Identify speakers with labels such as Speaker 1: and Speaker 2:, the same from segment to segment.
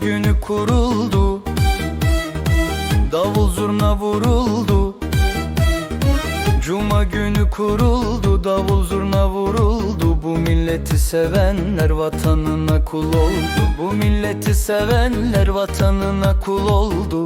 Speaker 1: günü kuruldu. Davul zurna vuruldu. Cuma günü kuruldu Davul zurna vuruldu. Bu milleti sevenler vatanına kul oldu. Bu milleti sevenler vatanına kul oldu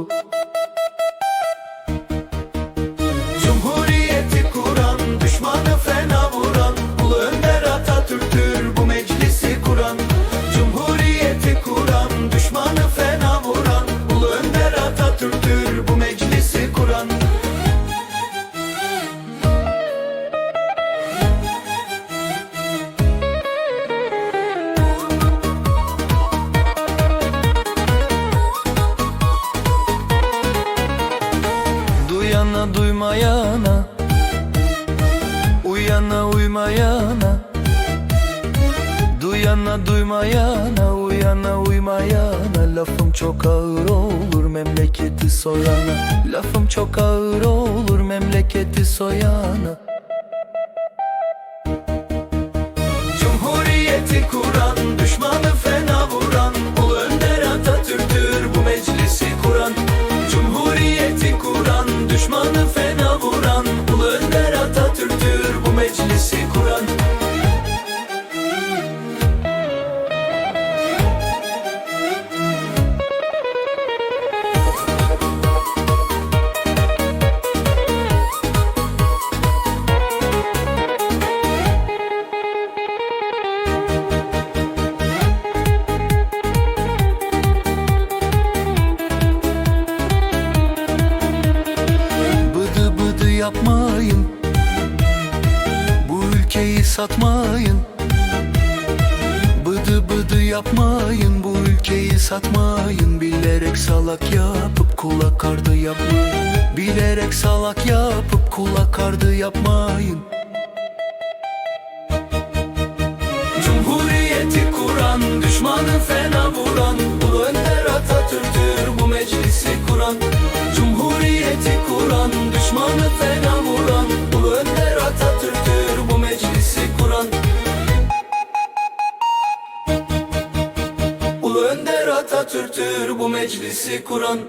Speaker 1: Duyana duymayana. Uyana uymayana. Duyana duymayana. Uyana uymayana. Lafım çok ağır olur memleketi soyana. Lafım çok ağır olur memleketi soyana. Cumhuriyeti kuran, satmayın. Bıdı bıdı yapmayın Bu ülkeyi satmayın. Bilerek salak yapıp kulak ardı yapmayın. Bilerek salak yapıp kulak ardı yapmayın. Cumhuriyeti kuran, düşmanı fena vuran Ulu Önder Atatürk'tür bu meclisi kuran